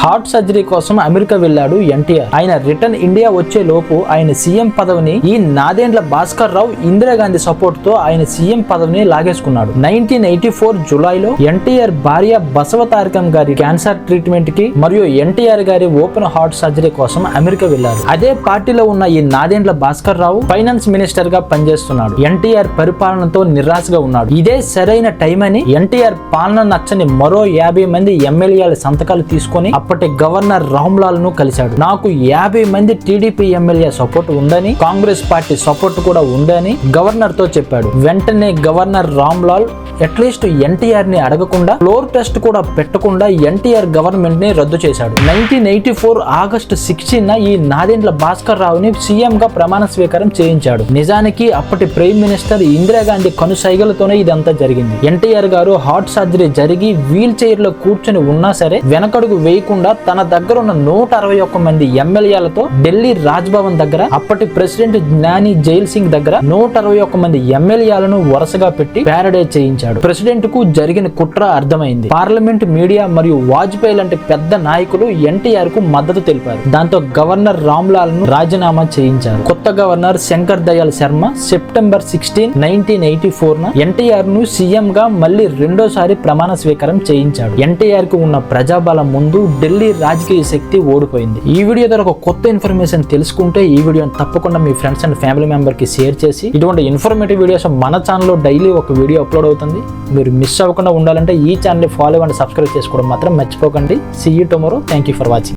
Heart surgery కోసం America వెళ్ళాడు ఎన్టీఆర్. ఆయన రిటర్న్ ఇండియా వచ్చే లోపు ఆయన సీఎం పదవిని ఈ నాదేండ్ల భాస్కర్ రావు ఇందిరాగాంధీ సపోర్ట్తో ఆయన సీఎం పదవిని లాగేసుకున్నాడు. నైన్టీన్ ఎయిటీ ఫోర్ జులైలో ఎన్టీఆర్ భార్య బసవ తారకం గారి క్యాన్సర్ ట్రీట్మెంట్కి మరియు ఎన్టీఆర్ గారి ఓపెన్ హార్ట్ సర్జరీ కోసం అమెరికా వెళ్ళారు అదే పార్టీలో ఉన్న ఈ నాదేండ్ల భాస్కర్ రావు ఫైనాన్స్ మినిస్టర్గా పనిచేస్తున్నాడు. ఎన్టీఆర్ పరిపాలనతో నిరాశగా ఉన్నాడు. ఇదే సరైన టైం అని ఎన్టీఆర్ పాలన నచ్చని మరో యాభై మంది ఎమ్మెల్యేల సంతకాలు తీసుకొని అప్పటి గవర్నర్ రామ్లాల్ను కలిశాడు. నాకు యాభై మంది టీడీపీ ఎమ్మెల్యే సపోర్ట్ ఉందని కాంగ్రెస్ పార్టీ సపోర్ట్ కూడా ఉందని గవర్నర్తో చెప్పాడు. వెంటనే గవర్నర్ రామ్లాల్ అట్లీస్ట్ ఎన్టీఆర్ని అడగకుండా ఫ్లోర్ టెస్ట్ కూడా పెట్టకుండా ఎన్టీఆర్ గవర్నమెంట్ని రద్దు చేశాడు. Nineteen eighty four August sixteen ఈ నాదెండ్ల భాస్కర్ రావుని సీఎం గా ప్రమాణ స్వీకారం చేయించాడు. నిజానికి అప్పటి ప్రైమ్ మినిస్టర్ ఇందిరాగాంధీ కనుసైగలతోనే ఇదంతా జరిగింది. ఎన్టీఆర్ గారు హార్ట్ సర్జరీ జరిగి వీల్ చైర్లో కూర్చొని ఉన్నా సరే వెనకడుగు వేయకుండా తన దగ్గర ఉన్న నూట అరవై ఒక్క మంది ఎమ్మెల్యేలతో ఢిల్లీ రాజ్ భవన్ దగ్గర అప్పటి ప్రెసిడెంట్ జ్ఞాని జైల్ సింగ్ దగ్గర నూట అరవై ఒక్క మంది ఎమ్మెల్యేలను వరుసగా పెట్టి ప్యారడే చేశాడు. ప్రెసిడెంట్కు జరిగిన కుట్ర అర్థమైంది. పార్లమెంట్ మీడియా మరియు వాజ్పేయి లాంటి పెద్ద నాయకులు ఎన్టీఆర్కు మద్దతు తెలిపారు. దాంతో గవర్నర్ రామ్లాల్ను రాజీనామా చేయించారు. కొత్త governor Shankar Dayal Sharma September sixteen nineteen eighty four న ఎన్టీఆర్ను సీఎం గా మళ్ళీ రెండోసారి ప్రమాణ స్వీకారం చేయించాడు. ఎన్టీఆర్కు ఉన్న ప్రజాబలం ముందు ఢిల్లీ రాజకీయ శక్తి ఓడిపోయింది. ఈ వీడియో ద్వారా ఒక కొత్త ఇన్ఫర్మేషన్ తెలుసుకుంటే ఈ వీడియోని తప్పకుండా మీ ఫ్రెండ్స్ అండ్ ఫ్యామిలీ మెంబర్కి షేర్ చేసి ఇటువంటి ఇన్ఫర్మేటివ్ వీడియోస్ మన ఛానల్లో డైలీ ఒక వీడియో అప్లోడ్ అవుతుంది. మీరు మిస్ అవ్వకుండా ఉండాలంటే ఈ ఛానల్ ఫాలో అండ్ సబ్స్క్రైబ్ చేసుకోవడం మాత్రం మర్చిపోకండి. See you tomorrow thank you for watching